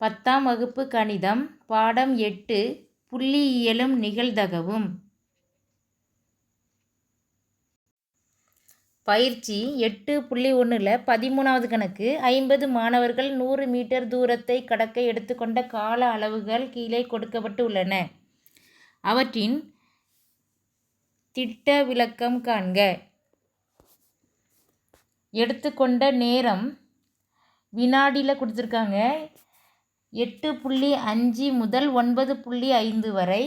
பத்தாம் வகுப்பு கணிதம் பாடம் எட்டு புள்ளியியலும் நிகழ்தகவும். பயிற்சி எட்டு புள்ளி ஒன்றில் பதிமூணாவது கணக்கு. ஐம்பது மாணவர்கள் நூறு மீட்டர் தூரத்தை கடக்க எடுத்துக்கொண்ட கால அளவுகள் கீழே கொடுக்கப்பட்டு உள்ளன. அவற்றின் திட்ட விளக்கம் காண்க. எடுத்துக்கொண்ட நேரம் வினாடியில் கொடுத்துருக்காங்க. எட்டு புள்ளி அஞ்சு முதல் ஒன்பது புள்ளி ஐந்து வரை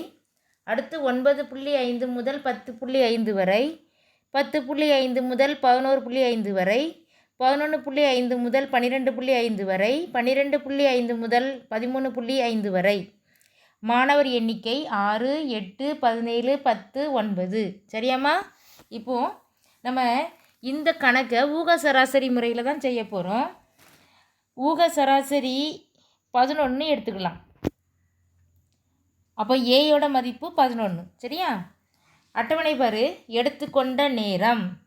அடுத்து ஒன்பது புள்ளி ஐந்து முதல் பத்து புள்ளி ஐந்து வரை பத்து புள்ளி ஐந்து முதல் பதினோரு புள்ளி ஐந்து வரை பதினொன்று புள்ளி ஐந்து முதல் பன்னிரெண்டு புள்ளி ஐந்து வரை பன்னிரெண்டு புள்ளி ஐந்து முதல் பதிமூணு புள்ளி ஐந்து வரை. மாணவர் எண்ணிக்கை ஆறு எட்டு பதினேழு பத்து ஒன்பது. சரியாம்மா? இப்போது நம்ம இந்த கணக்கை ஊக சராசரி முறையில் தான் செய்ய போகிறோம் ஊக சராசரி பதினொன்று எடுத்துக்கலாம். அப்போ ஏயோட மதிப்பு பதினொன்று சரியா? அட்டவணை பாரு. எடுத்துக்கொண்ட நேரம்.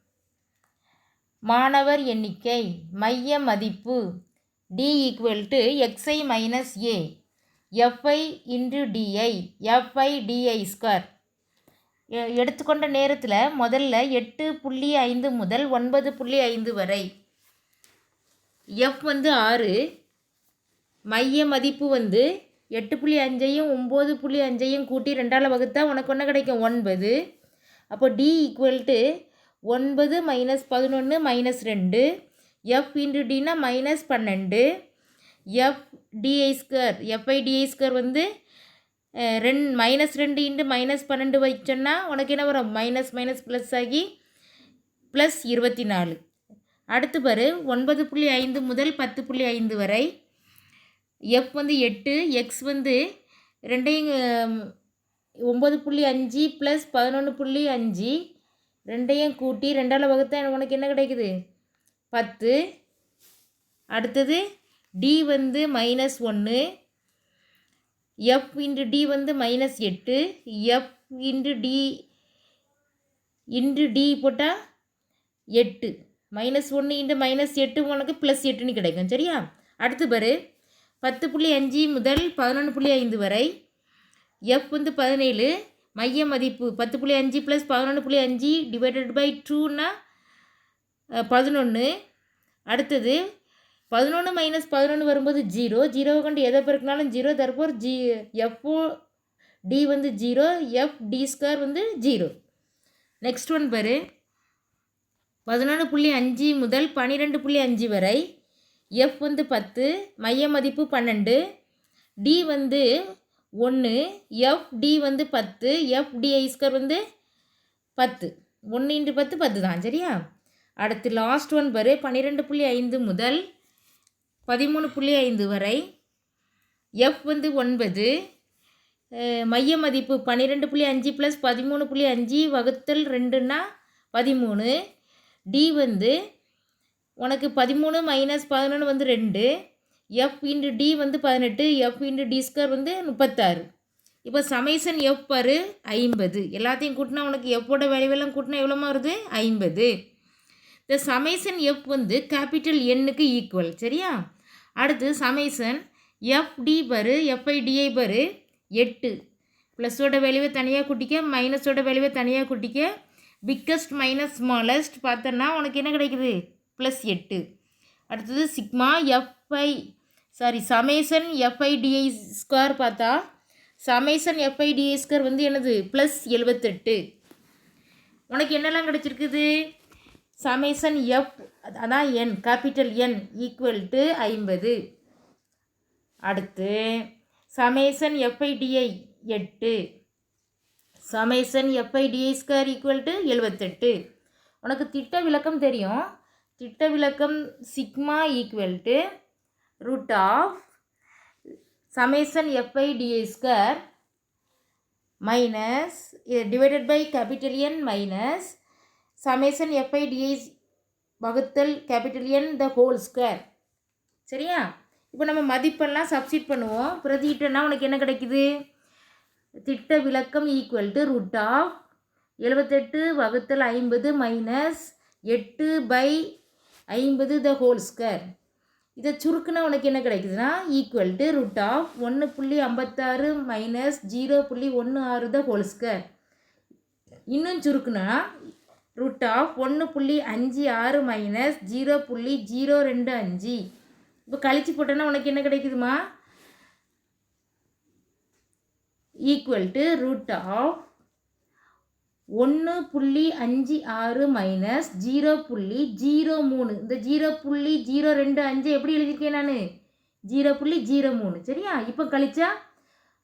மாணவர் எண்ணிக்கை. மைய மதிப்பு. D equal to XI minus A FI into DI FI DI square எடுத்துக்கொண்ட நேரத்தில் முதல்ல எட்டு புள்ளி ஐந்து முதல் ஒன்பது புள்ளி ஐந்து வரை. எஃப் வந்து ஆறு மைய மதிப்பு வந்து எட்டு புள்ளி அஞ்சையும் ஒம்பது புள்ளி அஞ்சையும் கூட்டி ரெண்டால் வகுத்தா உனக்கு ஒன்று கிடைக்கும்? ஒன்பது. அப்போ டி ஈக்குவல் டு ஒன்பது மைனஸ் பதினொன்று மைனஸ் ரெண்டு. எஃப் இன்டு டினா மைனஸ் பன்னெண்டு. F DI square FI DI square வந்து ரெண் மைனஸ் ரெண்டு இன்ட்டு மைனஸ் பன்னெண்டு வச்சோன்னா உனக்கு என்ன வரும்? மைனஸ் மைனஸ் ப்ளஸ் ஆகி ப்ளஸ் இருபத்தி நாலு. அடுத்து பாரு ஒன்பது புள்ளி ஐந்து முதல் பத்து புள்ளி ஐந்து வரை எஃப் வந்து எட்டு எக்ஸ் வந்து ரெண்டையும் ஒம்பது புள்ளி அஞ்சு ப்ளஸ் பதினொன்று புள்ளி அஞ்சு ரெண்டையும் கூட்டி ரெண்டால் வகுத்தா உனக்கு என்ன கிடைக்குது? பத்து. அடுத்தது டி வந்து மைனஸ் ஒன்று எஃப் இன்ட்டு டி வந்து மைனஸ் எட்டு. F into D into D போட்டால் எட்டு. மைனஸ் ஒன்று இன்ட்டு மைனஸ் எட்டு உனக்கு ப்ளஸ் எட்டுன்னு கிடைக்கும் சரியா? அடுத்து பாரு. பத்து புள்ளி அஞ்சு முதல் பதினொன்று புள்ளி ஐந்து வரை. எஃப் வந்து பதினேழு மைய மதிப்பு பத்து புள்ளி அஞ்சு ப்ளஸ் பதினொன்று புள்ளி அஞ்சு டிவைடட் பை டூன்னா பதினொன்று அடுத்தது பதினொன்று மைனஸ் பதினொன்று வரும்போது ஜீரோ ஜீரோவை கொண்டு எதை பெருக்கினாலும் ஜீரோ தரப்போர் ஜி எஃப்ஓ டி வந்து ஜீரோ எஃப் டி ஸ்கொயர் வந்து ஜீரோ நெக்ஸ்ட் ஒன் பாரு. பதினொன்று புள்ளி அஞ்சு முதல் பன்னிரெண்டு புள்ளி அஞ்சு வரை. எஃப் வந்து பத்து மைய மதிப்பு பன்னெண்டு. டி வந்து ஒன்று எஃப் டி வந்து பத்து எஃப் டி ஐஸ்கர் வந்து பத்து. ஒன்று இன்று பத்து பத்து தான் சரியா? அடுத்து லாஸ்ட் ஒன் பாரு பன்னிரெண்டு புள்ளி ஐந்து முதல் பதிமூணு புள்ளி ஐந்து வரை. எஃப் வந்து ஒன்பது மைய மதிப்பு பன்னிரெண்டு புள்ளி அஞ்சு ப்ளஸ் பதிமூணு புள்ளி அஞ்சு வகுத்தல் ரெண்டுன்னா பதிமூணு. டி வந்து உனக்கு பதிமூணு மைனஸ் பதினொன்று வந்து ரெண்டு எஃப் இன்டு டி வந்து பதினெட்டு எஃப் இன்டு டி ஸ்கொயர் வந்து முப்பத்தாறு. இப்போ சமைசன் எஃப் பாரு ஐம்பது. எல்லாத்தையும் கூட்டினா உனக்கு எஃப்போட வேல்யூவெல்லாம் கூட்டினா எவ்வளோமா வருது? ஐம்பது. இந்த சமைசன் எஃப் வந்து கேபிட்டல் எண்ணுக்கு ஈக்குவல் சரியா? அடுத்து சமைசன் எஃப்டி பரு எஃப்ஐடிஐ பரு எட்டு. ப்ளஸோட வேல்யூவை தனியாக கூட்டிக்க மைனஸோட வேல்யூவை தனியாக குட்டிக்க பிக்கஸ்ட் மைனஸ் ஸ்மாலஸ்ட் பார்த்தோன்னா உனக்கு என்ன கிடைக்குது? ப்ளஸ் எட்டு. அடுத்தது sigma FI sorry summation FIDI square பார்த்தா சமேசன் எஃப்ஐடிஐ ஸ்கொயர் வந்து என்னது? ப்ளஸ் எழுபத்தெட்டு உனக்கு என்னெல்லாம் கிடச்சிருக்குது? சமேசன் எஃப் அதான் N capital N equal to ஐம்பது. அடுத்து சமேசன் எஃப்ஐடிஐ எட்டு. Summation FIDI square equal to எழுபத்தெட்டு உனக்கு திட்ட விளக்கம் தெரியும். திட்ட விளக்கம் sigma equal to root of summation FI DI square minus divided by capital N minus summation FI DI வகுத்தல் capital N the whole square சரியா? இப்போ நம்ம மதிப்பெல்லாம் சப்ஸ்டிட் பண்ணுவோம். பிரதிட்டோன்னா உனக்கு என்ன கிடைக்குது? திட்ட விளக்கம் ஈக்குவல் டு ரூட் ஆஃப் எழுபத்தெட்டு வகுத்தல் ஐம்பது மைனஸ் எட்டு பை ஐம்பது த ஹோல் ஸ்கொயர் இதை சுருக்குனா உனக்கு என்ன கிடைக்குதுன்னா ஈக்குவல் டு ரூட் ஆஃப் ஒன்று புள்ளி ஐம்பத்தாறு மைனஸ் ஜீரோ புள்ளி ஒன்று ஆறு த ஹோல் ஸ்கொயர் இன்னும் சுருக்குனா ரூட் ஆஃப் ஒன்று புள்ளி அஞ்சு ஆறு மைனஸ் ஜீரோ புள்ளி ஜீரோ ரெண்டு அஞ்சு. இப்போ கழிச்சு போட்டோன்னா உனக்கு என்ன கிடைக்குதுமா? ஈக்குவல் டு ரூட் ஆஃப் ஒன்று புள்ளி அஞ்சு ஆறு மைனஸ் ஜீரோ புள்ளி ஜீரோ மூணு. இந்த ஜீரோ புள்ளி ஜீரோ ரெண்டு அஞ்சு எப்படி எழுதியிருக்கேன் நான்? ஜீரோ புள்ளி ஜீரோ மூணு. சரியா? இப்போ கழிச்சா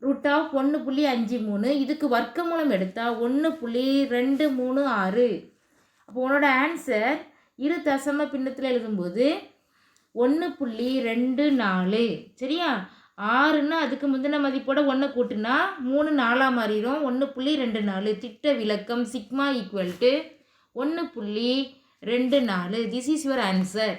ரூட் ஆஃப் ஒன்று புள்ளி அஞ்சு மூணு. இதுக்கு வர்க்க மூலம் எடுத்தால் ஒன்று புள்ளி ரெண்டு மூணு ஆறு. அப்போ உன்னோட ஆன்சர் இரு தசம பின்னத்தில் எழுதும்போது ஒன்று புள்ளி ரெண்டு நாலு. சரியா? ஆறுன்னா அதுக்கு முந்தின மதிப்போட ஒன்று கூட்டுனா மூணு நாலாக மாறிடும். ஒன்று புள்ளி ரெண்டு நாலு. திட்ட விளக்கம் சிக்மா ஈக்குவல் டு ஒன்று புள்ளி ரெண்டு நாலு. This is your answer